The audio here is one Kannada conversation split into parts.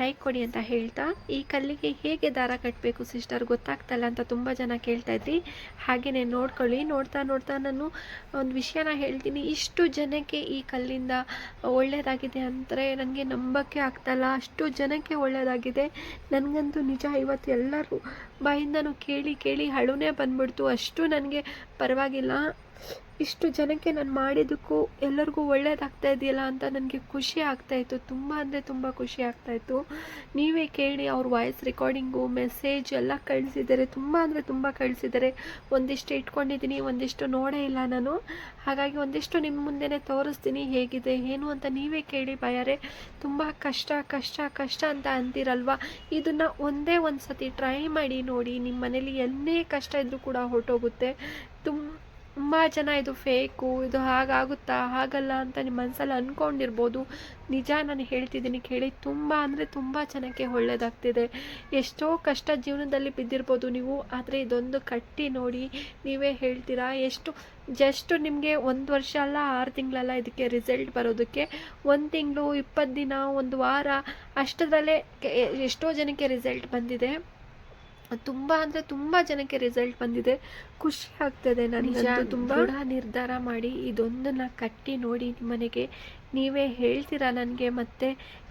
ಲೈಕ್ ಕೊಡಿ ಅಂತ ಹೇಳ್ತಾ, ಈ ಕಲ್ಲಿಗೆ ಹೇಗೆ ದಾರ ಕಟ್ಟಬೇಕು ಸಿಸ್ಟರ್ ಗೊತ್ತಾಗ್ತಲ್ಲ ಅಂತ ತುಂಬ ಜನ ಕೇಳ್ತಾ ಇದ್ರಿ. ಹಾಗೆಯೇ ನೋಡ್ಕೊಳ್ಳಿ, ನೋಡ್ತಾ ನೋಡ್ತಾ ನಾನು ಒಂದು ವಿಷಯನ ಹೇಳ್ತೀನಿ. ಇಷ್ಟು ಜನಕ್ಕೆ ಈ ಕಲ್ಲಿಂದ ಒಳ್ಳೆಯದಾಗಿದೆ ಅಂದರೆ ನನಗೆ ನಂಬಕ್ಕೆ ಆಗ್ತಲ್ಲ. ಅಷ್ಟು ಜನಕ್ಕೆ ಒಳ್ಳೆಯದಾಗಿದೆ ನನಗಂತೂ ನಿಜ ಇವತ್ತು ಎಲ್ಲರೂ ಬಾಯಿಂದನೂ ಕೇಳಿ ಕೇಳಿ ಹಳುನೇ ಬಂದ್ಬಿಡ್ತು. ಅಷ್ಟು ನನಗೆ ಪರವಾಗಿಲ್ಲ. ಇಷ್ಟು ಜನಕ್ಕೆ ನಾನು ಮಾಡಿದ್ದಕ್ಕೂ ಎಲ್ಲರಿಗೂ ಒಳ್ಳೇದಾಗ್ತಾ ಇದೆಯಲ್ಲ ಅಂತ ನನಗೆ ಖುಷಿ ಆಗ್ತಾಯಿತ್ತು ತುಂಬ ಅಂದರೆ ತುಂಬ ಖುಷಿ ಆಗ್ತಾಯಿತ್ತು ನೀವೇ ಕೇಳಿ ಅವ್ರ ವಾಯ್ಸ್ ರೆಕಾರ್ಡಿಂಗು ಮೆಸೇಜ್ ಎಲ್ಲ ಕಳಿಸಿದ್ದಾರೆ. ತುಂಬ ಅಂದರೆ ತುಂಬ ಕಳಿಸಿದ್ದಾರೆ. ಒಂದಿಷ್ಟು ಇಟ್ಕೊಂಡಿದ್ದೀನಿ, ಒಂದಿಷ್ಟು ನೋಡೇ ಇಲ್ಲ ನಾನು. ಹಾಗಾಗಿ ಒಂದಿಷ್ಟು ನಿಮ್ಮ ಮುಂದೆನೇ ತೋರಿಸ್ತೀನಿ ಹೇಗಿದೆ, ಏನು ಅಂತ ನೀವೇ ಕೇಳಿ ಬಾಯಾರೆ. ತುಂಬ ಕಷ್ಟ ಕಷ್ಟ ಕಷ್ಟ ಅಂತ ಅಂತೀರಲ್ವ? ಇದನ್ನು ಒಂದೇ ಒಂದು ಸತಿ ಟ್ರೈ ಮಾಡಿ ನೋಡಿ. ನಿಮ್ಮ ಮನೇಲಿ ಎಲ್ಲೇ ಕಷ್ಟ ಇದ್ದರೂ ಕೂಡ ಹೊರಟೋಗುತ್ತೆ. ತುಂಬ ತುಂಬ ಜನ ಇದು ಫೇಕು ಇದು ಹಾಗಾಗುತ್ತಾ, ಹಾಗಲ್ಲ ಅಂತ ನಿಮ್ಮ ಮನಸ್ಸಲ್ಲಿ ಅಂದ್ಕೊಂಡಿರ್ಬೋದು ನಿಜ ನಾನು ಹೇಳ್ತಿದ್ದೀನಿ ಕೇಳಿ, ತುಂಬ ಅಂದರೆ ತುಂಬ ಜನಕ್ಕೆ ಒಳ್ಳೆಯದಾಗ್ತಿದೆ ಎಷ್ಟೋ ಕಷ್ಟ ಜೀವನದಲ್ಲಿ ಬಿದ್ದಿರ್ಬೋದು ನೀವು, ಆದರೆ ಇದೊಂದು ಕಟ್ಟಿ ನೋಡಿ ನೀವೇ ಹೇಳ್ತೀರಾ? ಎಷ್ಟು, ಜಸ್ಟ್ ನಿಮಗೆ ಒಂದು ವರ್ಷ ಅಲ್ಲ, ಆರು ತಿಂಗಳಲ್ಲ ಇದಕ್ಕೆ ರಿಸಲ್ಟ್ ಬರೋದಕ್ಕೆ? ಒಂದು ತಿಂಗಳು, ಇಪ್ಪತ್ತು ದಿನ, ಒಂದು ವಾರ ಅಷ್ಟರಲ್ಲೇ ಎಷ್ಟೋ ಜನಕ್ಕೆ ರಿಸಲ್ಟ್ ಬಂದಿದೆ. ತುಂಬ ಅಂದರೆ ತುಂಬ ಜನಕ್ಕೆ ರಿಸಲ್ಟ್ ಬಂದಿದೆ. ಖುಷಿ ಆಗ್ತದೆ ನನಗೆ ತುಂಬ. ನಿರ್ಧಾರ ಮಾಡಿ ಇದೊಂದನ್ನು ಕಟ್ಟಿ ನೋಡಿ ನಿಮ್ಮನೆಗೆ. ನೀವೇ ಹೇಳ್ತೀರಾ ನನಗೆ ಮತ್ತೆ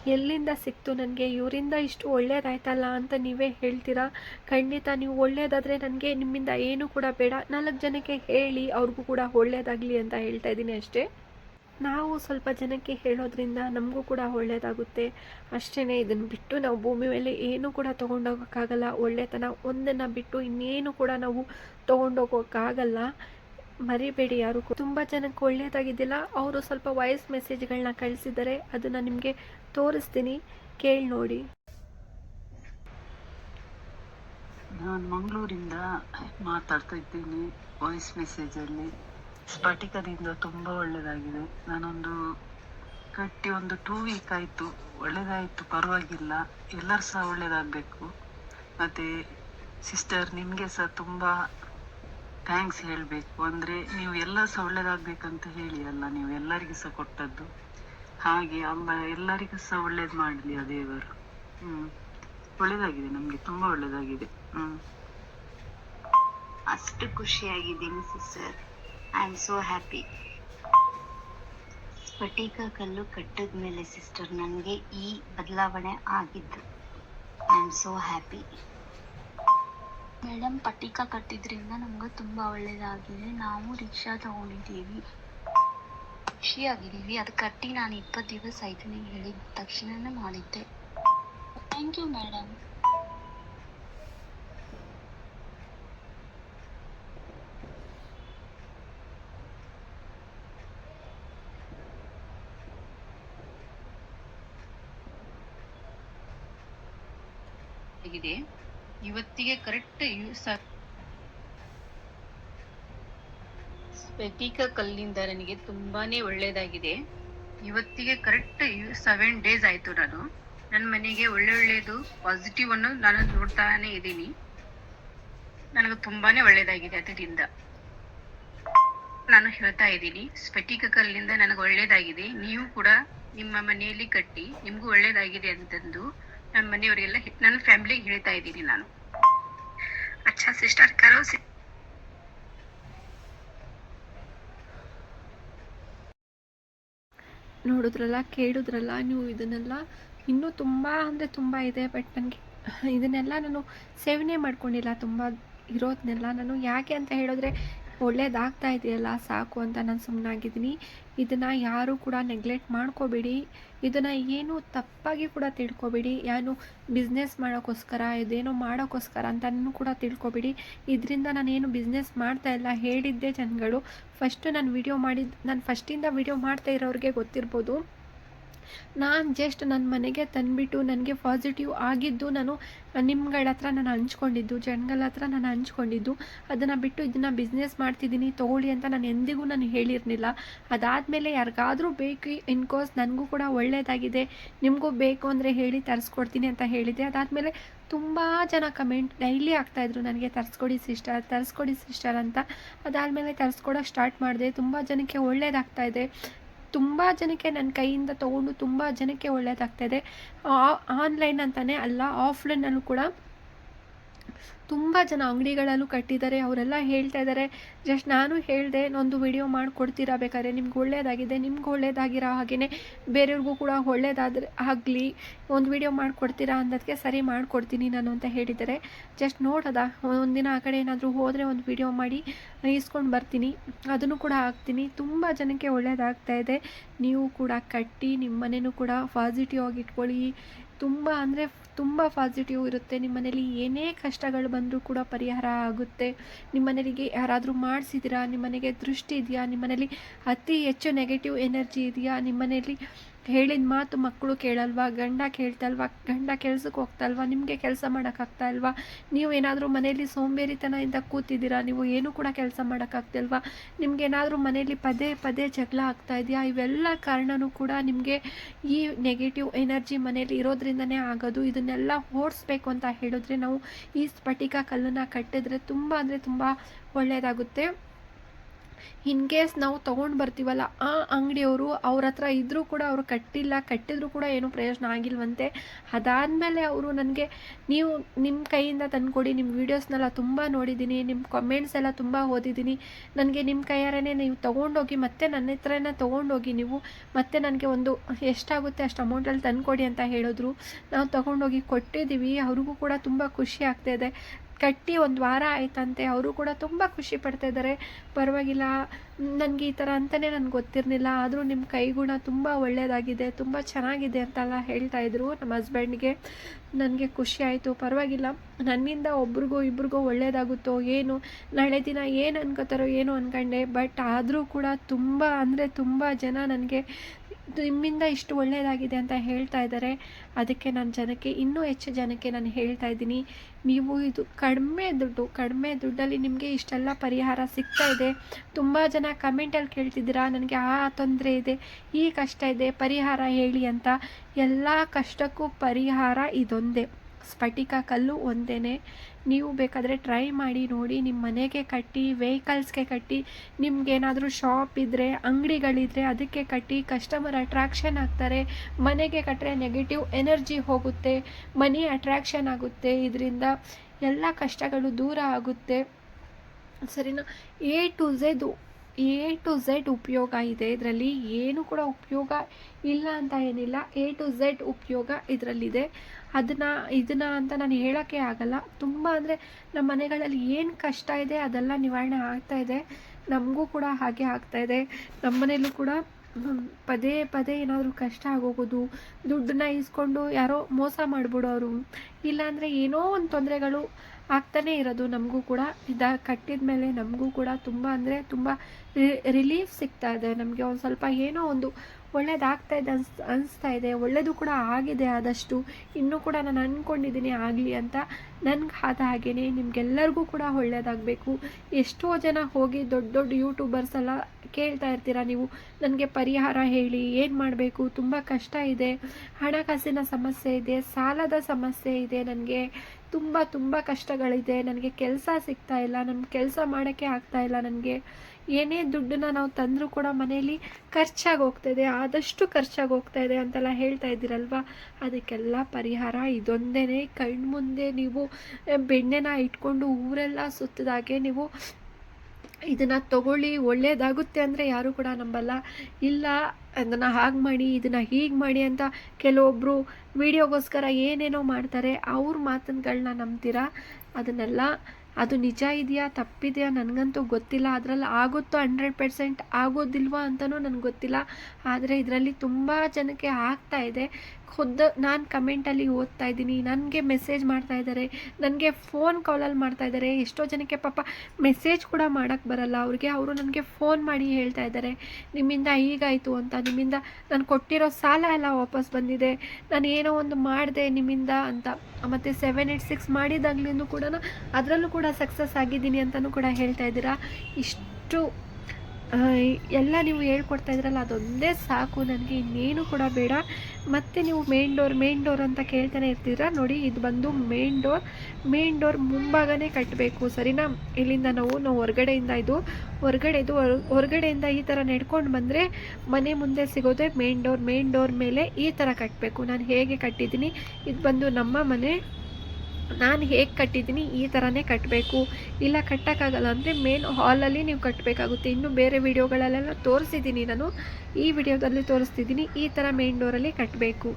ಎಲ್ಲಿಂದ ಸಿಕ್ತು ನನಗೆ? ಇವರಿಂದ ಇಷ್ಟು ಒಳ್ಳೇದಾಯ್ತಲ್ಲ ಅಂತ ನೀವೇ ಹೇಳ್ತೀರಾ? ಖಂಡಿತ ನೀವು ಒಳ್ಳೇದಾದರೆ ನನಗೆ ನಿಮ್ಮಿಂದ ಏನು ಕೂಡ ಬೇಡ. ನಾಲ್ಕು ಜನಕ್ಕೆ ಹೇಳಿ ಅವ್ರಿಗೂ ಕೂಡ ಒಳ್ಳೇದಾಗಲಿ ಅಂತ ಹೇಳ್ತಾ ಇದ್ದೀನಿ ಅಷ್ಟೇ. ನಾವು ಸ್ವಲ್ಪ ಜನಕ್ಕೆ ಹೇಳೋದ್ರಿಂದ ನಮಗೂ ಕೂಡ ಒಳ್ಳೆಯದಾಗುತ್ತೆ ಅಷ್ಟೇ ಇದನ್ನು ಬಿಟ್ಟು ನಾವು ಭೂಮಿ ಮೇಲೆ ಏನೂ ಕೂಡ ತೊಗೊಂಡೋಗೋಕ್ಕಾಗಲ್ಲ. ಒಳ್ಳೆತನ ಒಂದನ್ನು ಬಿಟ್ಟು ಇನ್ನೇನು ಕೂಡ ನಾವು ತೊಗೊಂಡೋಗೋಕ್ಕಾಗಲ್ಲ. ಮರಿಬೇಡಿ ಯಾರು. ತುಂಬ ಜನಕ್ಕೆ ಒಳ್ಳೆಯದಾಗಿದ್ದಿಲ್ಲ ಅವರು ಸ್ವಲ್ಪ ವಾಯ್ಸ್ ಮೆಸೇಜ್ಗಳನ್ನ ಕಳಿಸಿದ್ದಾರೆ. ಅದನ್ನು ನಿಮಗೆ ತೋರಿಸ್ತೀನಿ. ಕೇಳಿ ನೋಡಿ. ನಾನು ಮಂಗಳೂರಿಂದ ಮಾತಾಡ್ತಾ ಇದ್ದೀನಿ ವಾಯ್ಸ್ ಮೆಸೇಜಲ್ಲಿ. ಸ್ಫಟಿಕದಿಂದ ತುಂಬ ಒಳ್ಳೆಯದಾಗಿದೆ ನಾನೊಂದು ಕಟ್ಟಿ ಒಂದು ಟೂ ವೀಕ್ ಆಯಿತು. ಒಳ್ಳೆಯದಾಯಿತು ಪರವಾಗಿಲ್ಲ. ಎಲ್ಲರೂ ಸಹ ಒಳ್ಳೆಯದಾಗಬೇಕು ಮತ್ತು ಸಿಸ್ಟರ್ ನಿಮಗೆ ಸಹ ತುಂಬ ಥ್ಯಾಂಕ್ಸ್ ಹೇಳಬೇಕು. ಅಂದರೆ ನೀವು ಎಲ್ಲ ಸಹ ಒಳ್ಳೆಯದಾಗಬೇಕಂತ ಹೇಳಿ ಅಲ್ಲ, ನೀವು ಎಲ್ಲರಿಗೂ ಸಹ ಕೊಟ್ಟದ್ದು. ಹಾಗೆ ಅಲ್ಲ ಎಲ್ಲರಿಗೂ ಸಹ ಒಳ್ಳೇದು ಮಾಡಲಿ ಆ ದೇವರು. ಹ್ಞೂ ಒಳ್ಳೆಯದಾಗಿದೆ ನಮಗೆ, ತುಂಬ ಒಳ್ಳೆಯದಾಗಿದೆ ಹ್ಞೂ ಅಷ್ಟು ಖುಷಿಯಾಗಿದ್ದೀನಿ sister I am so happy ಸ್ಫಟಿಕ ಕಲ್ಲು ಕಟ್ಟಿದ ಮೇಲೆ ಸಿಸ್ಟರ್ ನನಗೆ ಈ ಬದಲಾವಣೆ ಆಗಿದ್ದು. I am so happy madam ಪಟ್ಟಿಕ ಕಟ್ಟಿದ್ರಿಂದ ನಮ್ಗೆ ತುಂಬ ಒಳ್ಳೆಯದಾಗಿದೆ ನಾವು ರಿಕ್ಷಾ ತಗೊಂಡಿದ್ದೀವಿ. ಖುಷಿಯಾಗಿದ್ದೀವಿ. ಅದು ಕಟ್ಟಿ ನಾನು ಇಪ್ಪತ್ತು ದಿವಸ ಆಯ್ತು ನೀವು ಹೇಳಿದ ತಕ್ಷಣನೇ ಮಾಡಿದ್ದೆ. ಥ್ಯಾಂಕ್ ಯು ಮೇಡಮ್ ಆಗಿದೆ ಇವತ್ತಿಗೆ ಕರೆಕ್ಟ್ ಸ್ಫಟಿಕ ಕಲ್ಲಿಂದ ನನಗೆ ತುಂಬಾನೇ ಒಳ್ಳೇದಾಗಿದೆ. ಇವತ್ತಿಗೆ ಕರೆಕ್ಟ್ ಸೆವೆನ್ ಡೇಸ್ ಆಯ್ತು ನಾನು. ನನ್ನ ಮನೆಗೆ ಒಳ್ಳೆ ಒಳ್ಳೆಯದು ಪಾಸಿಟಿವ್ ಅನ್ನು ನಾನು ನೋಡ್ತಾನೆ ಇದ್ದೀನಿ. ನನಗೆ ತುಂಬಾನೇ ಒಳ್ಳೇದಾಗಿದೆ ಅದರಿಂದ. ನಾನು ಹೇಳ್ತಾ ಇದ್ದೀನಿ ಸ್ಫಟಿಕ ಕಲ್ಲಿಂದ ನನಗೆ ಒಳ್ಳೇದಾಗಿದೆ. ನೀವು ಕೂಡ ನಿಮ್ಮ ಮನೆಯಲ್ಲಿ ಕಟ್ಟಿ ನಿಮಗೂ ಒಳ್ಳೇದಾಗಿದೆ ಅಂತಂದು. ನಮ್ಮ ಮನೆಯವರಿಗೆಲ್ಲ ನನ್ನ ಫ್ಯಾಮಿಲಿಗೆ ಹೇಳ್ತಾ ಇದ್ದೀನಿ ನಾನು. ಅಚ್ಚಾ ಸಿಸ್ಟರ್ ಕರೋ ನೋಡಿದ್ರಲ್ಲ, ಕೇಳಿದ್ರಲ್ಲ, ನೀವು ಇದನ್ನೆಲ್ಲ ಇನ್ನೂ ತುಂಬ ಅಂದರೆ ತುಂಬ ಇದೆ ಬಟ್ ನನಗೆ ಇದನ್ನೆಲ್ಲ ನಾನು ಸೇವನೆ ಮಾಡ್ಕೊಂಡಿಲ್ಲ, ತುಂಬ ಇರೋದನ್ನೆಲ್ಲ ನಾನು ಯಾಕೆ ಅಂತ ಹೇಳಿದ್ರೆ ಒಳ್ಳೇದಾಗ್ತಾ ಇದೆಯಲ್ಲ, ಸಾಕು ಅಂತ ನಾನು ಸುಮ್ಮನಾಗಿದ್ದೀನಿ ಇದನ್ನು ಯಾರೂ ಕೂಡ ನೆಗ್ಲೆಕ್ಟ್ ಮಾಡ್ಕೋಬೇಡಿ. ಇದನ್ನು ಏನು ತಪ್ಪಾಗಿ ಕೂಡ ತಿಳ್ಕೊಬೇಡಿ. ಏನು ಬಿಸ್ನೆಸ್ ಮಾಡೋಕ್ಕೋಸ್ಕರ, ಇದೇನೋ ಮಾಡೋಕ್ಕೋಸ್ಕರ ಅಂತನೂ ಕೂಡ ತಿಳ್ಕೊಬೇಡಿ. ಇದರಿಂದ ನಾನೇನು ಬಿಸ್ನೆಸ್ ಮಾಡ್ತಾ ಇಲ್ಲ ಹೇಳಿದ್ದೆ ಜನಗಳು. ಫಸ್ಟು ನಾನು ವಿಡಿಯೋ ಮಾಡಿದ್ದು ನಾನು ಫಸ್ಟಿಂದ ವಿಡಿಯೋ ಮಾಡ್ತಾ ಇರೋರಿಗೆ ಗೊತ್ತಿರ್ಬೋದು. ನಾನು ಜಸ್ಟ್ ನನ್ನ ಮನೆಗೆ ತಂದುಬಿಟ್ಟು ನನಗೆ ಪಾಸಿಟಿವ್ ಆಗಿದ್ದು ನಾನು ನಿಮ್ಗಳ ಹತ್ರ ನಾನು ಹಂಚ್ಕೊಂಡಿದ್ದು, ಜನಗಳ ಹತ್ರ ನಾನು ಹಂಚ್ಕೊಂಡಿದ್ದು, ಅದನ್ನು ಬಿಟ್ಟು ಇದನ್ನು ಬಿಸ್ನೆಸ್ ಮಾಡ್ತಿದ್ದೀನಿ, ತೊಗೊಳ್ಳಿ ಅಂತ ನಾನು ಎಂದಿಗೂ ನಾನು ಹೇಳಿರಲಿಲ್ಲ. ಅದಾದಮೇಲೆ ಯಾರಿಗಾದರೂ ಬೇಕು ಇನ್ಕೋಸ್ ನನಗೂ ಕೂಡ ಒಳ್ಳೆಯದಾಗಿದೆ ನಿಮಗೂ ಬೇಕು ಅಂದರೆ ಹೇಳಿ ತರಿಸ್ಕೊಡ್ತೀನಿ ಅಂತ ಹೇಳಿದೆ ಅದಾದಮೇಲೆ ತುಂಬ ಜನ ಕಮೆಂಟ್ ಡೈಲಿ ಆಗ್ತಾಯಿದ್ರು ನನಗೆ, ತರಿಸ್ಕೊಡಿ ಸಿಸ್ಟರ್ ತರಿಸ್ಕೊಡಿ ಸಿಸ್ಟರ್ ಅಂತ. ಅದಾದಮೇಲೆ ತರಿಸ್ಕೊಡೋಕೆ ಸ್ಟಾರ್ಟ್ ಮಾಡಿದೆ, ತುಂಬ ಜನಕ್ಕೆ ಒಳ್ಳೇದಾಗ್ತಾ ಇದೆ. ತುಂಬ ಜನಕ್ಕೆ ನನ್ನ ಕೈಯಿಂದ ತೊಗೊಂಡು ತುಂಬ ಜನಕ್ಕೆ ಒಳ್ಳೇದಾಗ್ತಾಯಿದೆ ಆನ್ಲೈನ್ ಅಂತಲೇ ಅಲ್ಲ ಆಫ್ಲೈನಲ್ಲೂ ಕೂಡ ತುಂಬ ಜನ ಅಂಗಡಿಗಳಲ್ಲೂ ಕಟ್ಟಿದ್ದಾರೆ, ಅವರೆಲ್ಲ ಹೇಳ್ತಾ ಇದ್ದಾರೆ, ಜಸ್ಟ್ ನಾನು ಹೇಳಿದೆ ಒಂದು ವಿಡಿಯೋ ಮಾಡಿಕೊಡ್ತೀರಾ ಬೇಕಾದ್ರೆ? ನಿಮ್ಗೆ ಒಳ್ಳೇದಾಗಿದೆ, ನಿಮ್ಗೆ ಒಳ್ಳೆಯದಾಗಿರೋ ಹಾಗೆಯೇ ಬೇರೆಯವ್ರಿಗೂ ಕೂಡ ಒಳ್ಳೇದಾದ್ರೆ ಆಗಲಿ, ಒಂದು ವಿಡಿಯೋ ಮಾಡಿಕೊಡ್ತೀರಾ ಅಂದದಕ್ಕೆ ಸರಿ ಮಾಡಿಕೊಡ್ತೀನಿ ನಾನು ಅಂತ ಹೇಳಿದ್ದಾರೆ. ಜಸ್ಟ್ ನೋಡೋದ? ಒಂದಿನ ಆ ಕಡೆ ಏನಾದರೂ ಹೋದರೆ ಒಂದು ವಿಡಿಯೋ ಮಾಡಿ, ಇಸ್ಕೊಂಡು ಬರ್ತೀನಿ. ಅದನ್ನು ಕೂಡ ಹಾಕ್ತೀನಿ. ತುಂಬ ಜನಕ್ಕೆ ಒಳ್ಳೇದಾಗ್ತಾ ಇದೆ. ನೀವು ಕೂಡ ಕಟ್ಟಿ, ನಿಮ್ಮ ಮನೆಯೂ ಕೂಡ ಪಾಸಿಟಿವ್ ಆಗಿ ಇಟ್ಕೊಳ್ಳಿ. ತುಂಬ ಅಂದರೆ, ತುಂಬ ಪಾಸಿಟಿವ್ ಇರುತ್ತೆ. ನಿಮ್ಮ ಮನೇಲಿ ಏನೇ ಕಷ್ಟಗಳು ಬಂದರೂ ಕೂಡ ಪರಿಹಾರ ಆಗುತ್ತೆ. ನಿಮ್ಮ ಯಾರಾದರೂ ಮಾಡಿಸಿದ್ದೀರಾ? ನಿಮ್ಮ ಮನೆಗೆ ದೃಷ್ಟಿ ಇದೆಯಾ? ನಿಮ್ಮ ಮನೇಲಿ ಅತಿ ಹೆಚ್ಚು ನೆಗೆಟಿವ್ ಎನರ್ಜಿ ಇದೆಯಾ? ನಿಮ್ಮ ಮನೇಲಿ ಹೇಳಿದ ಮಾತು ಮಕ್ಕಳು ಕೇಳಲ್ವಾ? ಗಂಡ ಕೇಳ್ತಲ್ವಾ? ಗಂಡ ಕೆಲ್ಸಕ್ಕೆ ಹೋಗ್ತಲ್ವಾ? ನಿಮಗೆ ಕೆಲಸ ಮಾಡೋಕ್ಕಾಗ್ತಾ ಇಲ್ವಾ ನೀವು ಏನಾದರೂ ಮನೆಯಲ್ಲಿ ಸೋಂಬೇರಿತನದಿಂದ ಕೂತಿದ್ದೀರಾ? ನೀವು ಏನೂ ಕೂಡ ಕೆಲಸ ಮಾಡೋಕ್ಕಾಗ್ತಿಲ್ವಾ? ನಿಮ್ಗೆ ಏನಾದರೂ ಮನೆಯಲ್ಲಿ ಪದೇ ಪದೇ ಜಗಳ ಆಗ್ತಾ ಇದೆಯಾ? ಇವೆಲ್ಲ ಕಾರಣನೂ ಕೂಡ ನಿಮಗೆ ಈ ನೆಗೆಟಿವ್ ಎನರ್ಜಿ ಮನೆಯಲ್ಲಿ ಇರೋದ್ರಿಂದನೇ ಆಗೋದು. ಇದನ್ನೆಲ್ಲ ಓಡಿಸ್ಬೇಕು ಅಂತ ಹೇಳಿದ್ರೆ ನಾವು ಈ ಸ್ಫಟಿಕ ಕಲ್ಲನ್ನು ಕಟ್ಟಿದ್ರೆ ತುಂಬ ಅಂದರೆ ತುಂಬ ಒಳ್ಳೆಯದಾಗುತ್ತೆ ಇನ್ ಕೇಸ್ ನಾವು ತೊಗೊಂಡು ಬರ್ತೀವಲ್ಲ, ಆ ಅಂಗಡಿಯವರು ಅವ್ರ ಹತ್ರ ಇದ್ದರೂ ಕೂಡ ಅವರು ಕಟ್ಟಿಲ್ಲ, ಕಟ್ಟಿದ್ರು ಕೂಡ ಏನು ಪ್ರಯೋಜನ ಆಗಿಲ್ವಂತೆ. ಅದಾದಮೇಲೆ ಅವರು ನನಗೆ, ನೀವು ನಿಮ್ಮ ಕೈಯಿಂದ ತಂದುಕೊಡಿ ನಿಮ್ಮ ವೀಡಿಯೋಸ್ನೆಲ್ಲ ತುಂಬ ನೋಡಿದ್ದೀನಿ ನಿಮ್ಮ ಕಮೆಂಟ್ಸ್ ಎಲ್ಲ ತುಂಬ ಓದಿದ್ದೀನಿ ನನಗೆ ನಿಮ್ಮ ಕೈಯಾರೇ ನೀವು ತೊಗೊಂಡೋಗಿ, ಮತ್ತೆ ನನ್ನ ಹತ್ರನೇ ತೊಗೊಂಡೋಗಿ ನೀವು, ಮತ್ತೆ ನನಗೆ ಒಂದು ಎಷ್ಟಾಗುತ್ತೆ ಅಷ್ಟು ಅಮೌಂಟಲ್ಲಿ ತಂದುಕೊಡಿ ಅಂತ ಹೇಳಿದ್ರು. ನಾವು ತೊಗೊಂಡೋಗಿ ಕೊಟ್ಟಿದ್ದೀವಿ ಅವ್ರಿಗೂ ಕೂಡ ತುಂಬ ಖುಷಿ ಆಗ್ತಾಯಿದೆ ಕಟ್ಟಿ ಒಂದು ವಾರ ಆಯ್ತಂತೆ, ಅವರು ಕೂಡ ತುಂಬ ಖುಷಿ ಪಡ್ತಾ ಇದ್ದಾರೆ ಪರವಾಗಿಲ್ಲ, ನನಗೆ ಈ ಥರ ಅಂತಲೇ ನನಗೆ ಗೊತ್ತಿರಲಿಲ್ಲ, ಆದರೂ ನಿಮ್ಮ ಕೈಗುಣ ತುಂಬ ಒಳ್ಳೆಯದಾಗಿದೆ ತುಂಬ ಚೆನ್ನಾಗಿದೆ ಅಂತೆಲ್ಲ ಹೇಳ್ತಾ ಇದ್ರು ನಮ್ಮ ಹಸ್ಬೆಂಡ್ಗೆ. ನನಗೆ ಖುಷಿ ಆಯಿತು, ಪರವಾಗಿಲ್ಲ. ನನ್ನಿಂದ ಒಬ್ರಿಗೂ ಇಬ್ರಿಗೂ ಒಳ್ಳೆಯದಾಗುತ್ತೋ ಏನು, ನಾಳೆ ದಿನ ಏನು ಅನ್ಕೋತಾರೋ ಏನೋ ಅನ್ಕೊಂಡೆ, ಬಟ್ ಆದರೂ ಕೂಡ ತುಂಬ ಅಂದರೆ ತುಂಬ ಜನ ನನಗೆ ನಿಮ್ಮಿಂದ ಇಷ್ಟು ಒಳ್ಳೆಯದಾಗಿದೆ ಅಂತ ಹೇಳ್ತಾ ಇದ್ದಾರೆ. ಅದಕ್ಕೆ ನಾನು ಜನಕ್ಕೆ, ಇನ್ನೂ ಹೆಚ್ಚು ಜನಕ್ಕೆ ನಾನು ಹೇಳ್ತಾ ಇದ್ದೀನಿ. ನೀವು ಇದು ಕಡಿಮೆ ದುಡ್ಡು, ಕಡಿಮೆ ದುಡ್ಡಲ್ಲಿ ನಿಮಗೆ ಇಷ್ಟೆಲ್ಲ ಪರಿಹಾರ ಸಿಗ್ತಾ ಇದೆ. ತುಂಬ ಜನ ಕಮೆಂಟಲ್ಲಿ ಕೇಳ್ತಿದ್ದೀರಾ, ನನಗೆ ಆ ತೊಂದರೆ ಇದೆ, ಈ ಕಷ್ಟ ಇದೆ, ಪರಿಹಾರ ಹೇಳಿ ಅಂತ. ಎಲ್ಲ ಕಷ್ಟಕ್ಕೂ ಪರಿಹಾರ ಇದೊಂದೇ. ಸ್ಫಟಿಕ ಕಲ್ಲು ಒಂದೇ ನೀವು ಬೇಕಾದರೆ ಟ್ರೈ ಮಾಡಿ ನೋಡಿ ನಿಮ್ಮ ಮನೆಗೆ ಕಟ್ಟಿ ವೆಹಿಕಲ್ಸ್ಗೆ ಕಟ್ಟಿ, ನಿಮಗೇನಾದರೂ ಶಾಪ್ ಇದ್ದರೆ ಅಂಗಡಿಗಳಿದ್ರೆ ಅದಕ್ಕೆ ಕಟ್ಟಿ ಕಸ್ಟಮರ್ ಅಟ್ರಾಕ್ಷನ್ ಆಗ್ತಾರೆ. ಮನೆಗೆ ಕಟ್ಟರೆ ನೆಗೆಟಿವ್ ಎನರ್ಜಿ ಹೋಗುತ್ತೆ, ಮನಿ ಅಟ್ರಾಕ್ಷನ್ ಆಗುತ್ತೆ. ಇದರಿಂದ ಎಲ್ಲ ಕಷ್ಟಗಳು ದೂರ ಆಗುತ್ತೆ. ಸರಿನಾ? A to Z A to Z ಉಪಯೋಗ ಇದೆ. ಇದರಲ್ಲಿ ಏನು ಕೂಡ ಉಪಯೋಗ ಇಲ್ಲ ಅಂತ ಏನಿಲ್ಲ. ಎ ಟು ಝೆಡ್ ಉಪಯೋಗ ಇದರಲ್ಲಿದೆ. ಅದನ್ನು, ಇದನ್ನು ಅಂತ ನಾನು ಹೇಳೋಕ್ಕೆ ಆಗಲ್ಲ. ತುಂಬ ಅಂದರೆ ನಮ್ಮ ಮನೆಗಳಲ್ಲಿ ಏನು ಕಷ್ಟ ಇದೆ ಅದೆಲ್ಲ ನಿವಾರಣೆ ಆಗ್ತಾ ಇದೆ. ನಮಗೂ ಕೂಡ ಹಾಗೆ ಆಗ್ತಾ ಇದೆ. ನಮ್ಮ ಮನೆಯಲ್ಲೂ ಕೂಡ ಪದೇ ಪದೇ ಏನಾದರೂ ಕಷ್ಟ ಆಗೋಗೋದು, ದುಡ್ಡನ್ನ ಇಸ್ಕೊಂಡು ಯಾರೋ ಮೋಸ ಮಾಡಿಬಿಡೋರು, ಇಲ್ಲಾಂದರೆ ಏನೋ ಒಂದು ತೊಂದರೆಗಳು ಆಗ್ತಾನೇ ಇರೋದು ನಮಗೂ ಕೂಡ. ಇದ ಕಟ್ಟಿದ ಮೇಲೆ ನಮಗೂ ಕೂಡ ತುಂಬ ಅಂದರೆ ತುಂಬ ರಿಲೀಫ್ ಸಿಗ್ತಾ ಇದೆ. ನಮಗೆ ಒಂದು ಸ್ವಲ್ಪ ಏನೋ ಒಂದು ಒಳ್ಳೇದಾಗ್ತಾ ಇದೆ ಅನ್ಸ್, ಅನಿಸ್ತಾ ಇದೆ. ಒಳ್ಳೆಯದು ಕೂಡ ಆಗಿದೆ ಆದಷ್ಟು. ಇನ್ನೂ ಕೂಡ ನಾನು ಅಂದ್ಕೊಂಡಿದ್ದೀನಿ ಆಗಲಿ ಅಂತ ನನಗೆ ಆದ ಹಾಗೆಯೇ ನಿಮಗೆಲ್ಲರಿಗೂ ಕೂಡ ಒಳ್ಳೇದಾಗಬೇಕು. ಎಷ್ಟೋ ಜನ ಹೋಗಿ ದೊಡ್ಡ ದೊಡ್ಡ ಯೂಟ್ಯೂಬರ್ಸ್ ಎಲ್ಲ ಕೇಳ್ತಾ ಇರ್ತೀರ ನೀವು, ನನಗೆ ಪರಿಹಾರ ಹೇಳಿ, ಏನು ಮಾಡಬೇಕು? ತುಂಬ ಕಷ್ಟ ಇದೆ. ಹಣಕಾಸಿನ ಸಮಸ್ಯೆ ಇದೆ, ಸಾಲದ ಸಮಸ್ಯೆ ಇದೆ ನನಗೆ. ತುಂಬ ತುಂಬ ಕಷ್ಟಗಳಿದೆ. ನನಗೆ ಕೆಲಸ ಸಿಗ್ತಾ ಇಲ್ಲ. ನನ್ನ ಕೆಲಸ ಮಾಡೋಕ್ಕೆ ಆಗ್ತಾ ಇಲ್ಲ. ನನಗೆ ಏನೇ ದುಡ್ಡನ್ನ ನಾವು ತಂದರೂ ಕೂಡ ಮನೆಯಲ್ಲಿ ಖರ್ಚಾಗಿ ಹೋಗ್ತಾಯಿದೆ ಆದಷ್ಟು ಖರ್ಚಾಗಿ ಹೋಗ್ತಾ ಇದೆ ಅಂತೆಲ್ಲ ಹೇಳ್ತಾ ಇದ್ದೀರಲ್ವ? ಅದಕ್ಕೆಲ್ಲ ಪರಿಹಾರ ಇದೊಂದೇ ಕಣ್ಮುಂದೆ ನೀವು ಬೆಣ್ಣೆನ ಇಟ್ಕೊಂಡು ಊರೆಲ್ಲ ಸುತ್ತಿದಾಗೆ ನೀವು ಇದನ್ನು ತಗೊಳ್ಳಿ ಒಳ್ಳೆಯದಾಗುತ್ತೆ ಅಂದರೆ ಯಾರೂ ಕೂಡ ನಂಬಲ್ಲ. ಇಲ್ಲ ಅದನ್ನು ಹಾಗೆ ಮಾಡಿ, ಇದನ್ನು ಹೀಗೆ ಮಾಡಿ ಅಂತ ಕೆಲವೊಬ್ಬರು ವಿಡಿಯೋಗೋಸ್ಕರ ಏನೇನೋ ಮಾಡ್ತಾರೆ, ಅವ್ರ ಮಾತುಗಳನ್ನ ನಂಬ್ತೀರಾ? ಅದನ್ನೆಲ್ಲ, ಅದು ನಿಜ ಇದೆಯಾ, ತಪ್ಪಿದೆಯಾ ನನಗಂತೂ ಗೊತ್ತಿಲ್ಲ. ಅದರಲ್ಲಿ ಆಗುತ್ತೋ ಹಂಡ್ರೆಡ್ ಪರ್ಸೆಂಟ್ ಆಗೋದಿಲ್ವಾ ಅಂತಲೂ ನನಗೆ ಗೊತ್ತಿಲ್ಲ. ಆದರೆ ಇದರಲ್ಲಿ ತುಂಬ ಜನಕ್ಕೆ ಆಗ್ತಾ ಇದೆ. ಖುದ್ದು ನಾನು ಕಮೆಂಟಲ್ಲಿ ಓದ್ತಾ ಇದ್ದೀನಿ. ನನಗೆ ಮೆಸೇಜ್ ಮಾಡ್ತಾ ಇದ್ದಾರೆ ನನಗೆ ಫೋನ್ ಕಾಲಲ್ಲಿ ಮಾಡ್ತಾ ಇದ್ದಾರೆ ಎಷ್ಟೋ ಜನಕ್ಕೆ ಪಾಪ ಮೆಸೇಜ್ ಕೂಡ ಮಾಡೋಕ್ಕೆ ಬರಲ್ಲ. ಅವ್ರಿಗೆ ಅವರು ನನಗೆ ಫೋನ್ ಮಾಡಿ ಹೇಳ್ತಾ ಇದ್ದಾರೆ ನಿಮ್ಮಿಂದ ಹೀಗಾಯಿತು ಅಂತ, ನಿಮ್ಮಿಂದ ನಾನು ಕೊಟ್ಟಿರೋ ಸಾಲ ಎಲ್ಲ ವಾಪಸ್ ಬಂದಿದೆ. ನಾನು ಏನೋ ಒಂದು ಮಾಡಿದೆ ನಿಮ್ಮಿಂದ ಅಂತ. ಮತ್ತು ಸೆವೆನ್ ಏಯ್ಟ್ ಸಿಕ್ಸ್ ಮಾಡಿದಾಗ್ಲಿಂದ ಕೂಡ ಅದರಲ್ಲೂ ಕೂಡ ಸಕ್ಸಸ್ ಆಗಿದ್ದೀನಿ ಅಂತಲೂ ಕೂಡ ಹೇಳ್ತಾ ಇದ್ದೀರಾ. ಇಷ್ಟು ಎಲ್ಲ ನೀವು ಹೇಳ್ಕೊಡ್ತಾ ಇದ್ರಲ್ಲ, ಅದೊಂದೇ ಸಾಕು. ನನಗೆ ಇನ್ನೇನು ಕೂಡ ಬೇಡ. ಮತ್ತು ನೀವು ಮೇನ್ ಡೋರ್ ಮೇನ್ ಡೋರ್ ಅಂತ ಕೇಳ್ತಾನೆ ಇರ್ತೀರಾ? ನೋಡಿ, ಇದು ಬಂದು ಮೇನ್ ಡೋರ್ ಮೇನ್ ಡೋರ್ ಮುಂಭಾಗನೇ ಕಟ್ಟಬೇಕು ಸರಿನಾ? ಇಲ್ಲಿಂದ ನಾವು ನಾವು ಹೊರಗಡೆಯಿಂದ ಇದು ಹೊರಗಡೆದು ಹೊರಗಡೆಯಿಂದ ಈ ಥರ ನೆಡ್ಕೊಂಡು ಬಂದರೆ ಮನೆ ಮುಂದೆ ಸಿಗೋದೇ ಮೇನ್ ಡೋರ್ ಮೇನ್ ಡೋರ್ ಮೇಲೆ ಈ ಥರ ಕಟ್ಟಬೇಕು ನಾನು ಹೇಗೆ ಕಟ್ಟಿದ್ದೀನಿ? ಇದು ಬಂದು ನಮ್ಮ ಮನೆ. ನಾನು ಹೇಗೆ ಕಟ್ಟಿದ್ದೀನಿ ಈ ಥರನೇ ಕಟ್ಟಬೇಕು ಇಲ್ಲ ಕಟ್ಟೋಕ್ಕಾಗಲ್ಲ ಅಂದರೆ ಮೇನ್ ಹಾಲಲ್ಲಿ ನೀವು ಕಟ್ಟಬೇಕಾಗುತ್ತೆ ಇನ್ನು ಬೇರೆ ವಿಡಿಯೋಗಳಲ್ಲೆಲ್ಲ ತೋರಿಸಿದ್ದೀನಿ ನಾನು. ಈ ವಿಡಿಯೋದಲ್ಲಿ ತೋರಿಸ್ತಿದ್ದೀನಿ. ಈ ಥರ ಮೇನ್ ಡೋರಲ್ಲಿ ಕಟ್ಟಬೇಕು